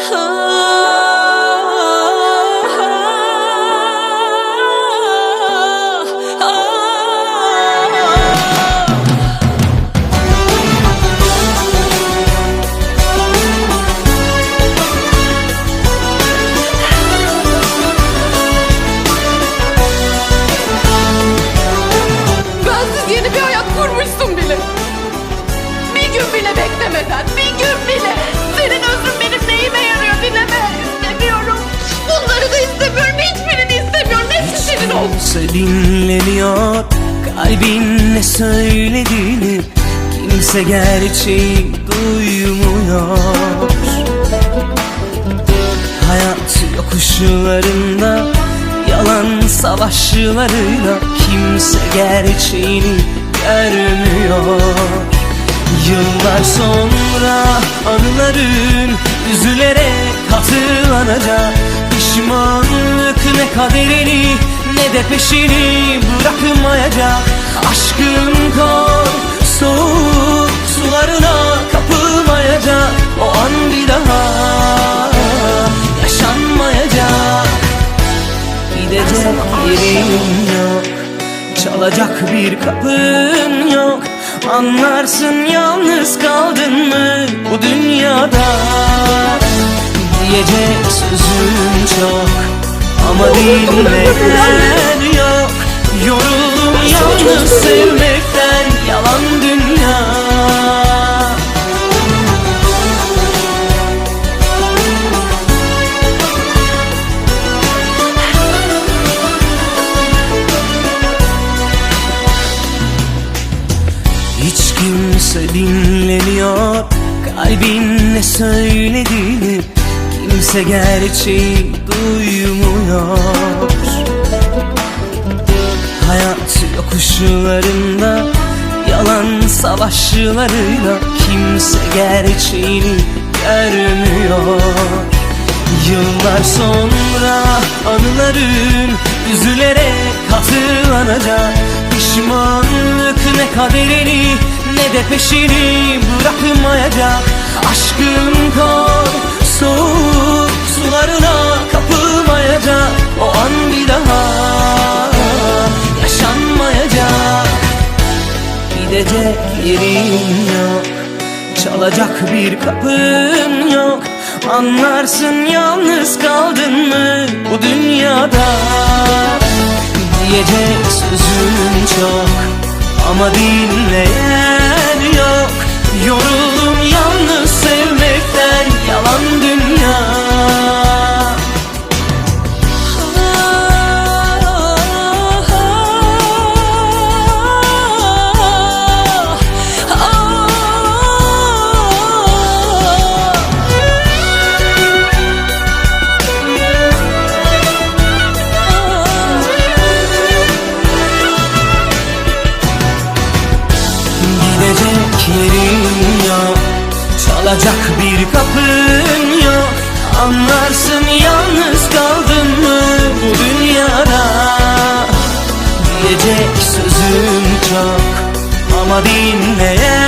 Oh. Kimse dinlemiyor Kalbin ne söylediğini Kimse gerçeği duymuyor. Hayat yokuşlarında Yalan savaşlarıyla Kimse gerçeğini görmüyor. Yıllar sonra anıların üzülerek hatırlanacak Pişmanlık ne kaderini ne de peşini bırakmayacak. Aşkın kor soğuk sularına kapılmayacak. O an bir daha yaşanmayacak. Gidecek yerin yok. Çalacak bir kapın yok. Anlarsın yalnız kaldın mı bu dünyada? Diyecek sözüm çok Ama dinleyen yok. Yoruldum yalnız sevmekten. Yalan dünya. Hiç kimse dinlemiyor. Kalbin ne söylediğini Kimse gerçeği duymuyor. Hayat yokuşlarında Yalan savaşlarıyla Kimse gerçeğini görmüyor. Yıllar sonra anıların üzülerek hatırlanacak Pişmanlık ne kaderini ne de peşini bırakmayacak. Aşkın Gidecek yerin yok. Çalacak bir kapın yok. Anlarsın yalnız kaldın mı bu dünyada? Diyecek sözüm çok Ama dinleyen yok. Yoruldum yalnız sevmekten Çalacak bir kapın yok. Anlarsın yalnız kaldın mı bu dünyada? Diyecek sözüm çok. Ama dinleyen